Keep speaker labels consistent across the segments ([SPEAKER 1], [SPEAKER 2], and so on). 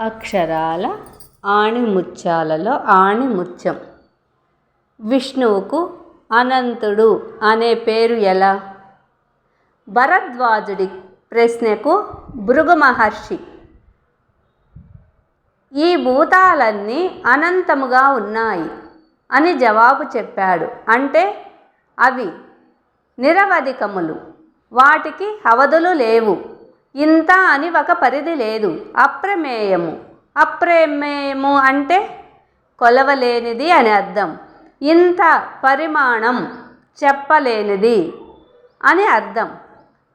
[SPEAKER 1] అక్షరాల ఆణిముత్యాలలో ఆణిముత్యం. విష్ణువుకు అనంతుడు అనే పేరు ఎలా? భరద్వాజుడి ప్రశ్నకు భృగు మహర్షి ఈ భూతాలన్నీ అనంతముగా ఉన్నాయి అని జవాబు చెప్పాడు. అంటే అవి నిరవధికములు. వాటికి అవధులు లేవు. ఇంత అని ఒక పరిధి లేదు. అప్రమేయము. అప్రమేయము అంటే కొలవలేనిది అని అర్థం. ఇంత పరిమాణం చెప్పలేనిది అని అర్థం.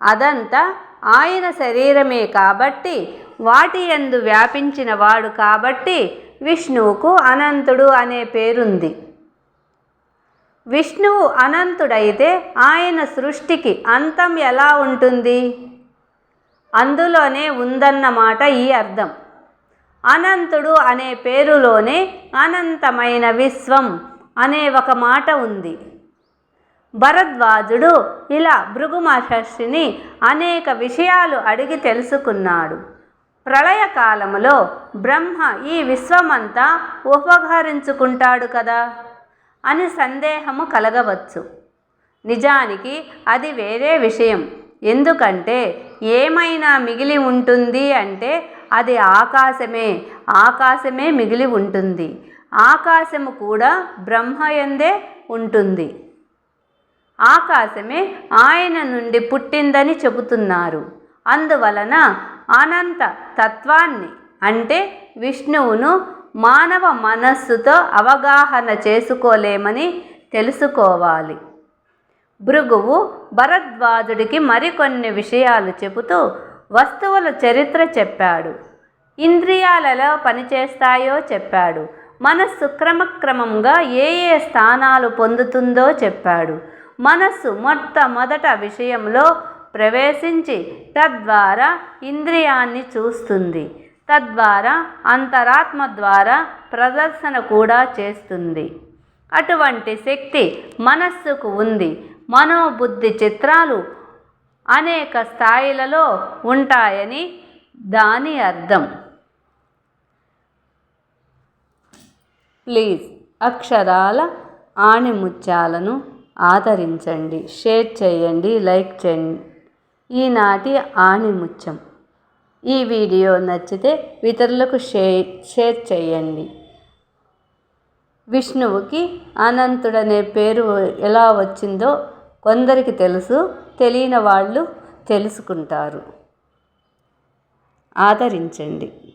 [SPEAKER 1] అదంతా ఆయన శరీరమే కాబట్టి వాటి యందు వ్యాపించిన వాడు కాబట్టి విష్ణువుకు అనంతుడు అనే పేరుంది. విష్ణువు అనంతుడైతే ఆయన సృష్టికి అంతం ఎలా ఉంటుంది? అందులోనే ఉందన్నమాట ఈ అర్థం. అనంతుడు అనే పేరులోనే అనంతమైన విశ్వం అనే ఒక మాట ఉంది. భరద్వాజుడు ఇలా భృగు మహర్షిని అనేక విషయాలు అడిగి తెలుసుకున్నాడు. ప్రళయకాలములో బ్రహ్మ ఈ విశ్వమంతా ఉపహరించుకుంటాడు కదా అని సందేహము కలగవచ్చు. నిజానికి అది వేరే విషయం. ఎందుకంటే ఏమైనా మిగిలి ఉంటుంది అంటే అది ఆకాశమే ఆకాశమే మిగిలి ఉంటుంది. ఆకాశము కూడా బ్రహ్మయందే ఉంటుంది. ఆకాశమే ఆయన నుండి పుట్టిందని చెబుతున్నారు. అందువలన అనంత తత్వాన్ని అంటే విష్ణువును మానవ మనస్సుతో అవగాహన చేసుకోలేమని తెలుసుకోవాలి. భృగువు భరద్వాజుడికి మరికొన్ని విషయాలు చెబుతూ వస్తువుల చరిత్ర చెప్పాడు. ఇంద్రియాలలో పనిచేస్తాయో చెప్పాడు. మనస్సు క్రమక్రమంగా ఏ ఏ స్థానాలు పొందుతుందో చెప్పాడు. మనస్సు మొట్టమొదట విషయంలో ప్రవేశించి తద్వారా ఇంద్రియాన్ని చూస్తుంది. తద్వారా అంతరాత్మ ద్వారా ప్రదర్శన కూడా చేస్తుంది. అటువంటి శక్తి మనస్సుకు ఉంది. మనోబుద్ధి చిత్రాలు అనేక స్థాయిలలో ఉంటాయని దాని అర్థం. ప్లీజ్ అక్షరాల ఆణిముత్యాలను ఆదరించండి షేర్ చేయండి లైక్ చేయండి. ఈనాటి ఆణిముత్యం. ఈ వీడియో నచ్చితే ఇతరులకు షేర్ షేర్ చేయండి. విష్ణువుకి అనంతుడనే పేరు ఎలా వచ్చిందో కొందరికి తెలుసు తెలియని వాళ్ళు తెలుసుకుంటారు. ఆదరించండి.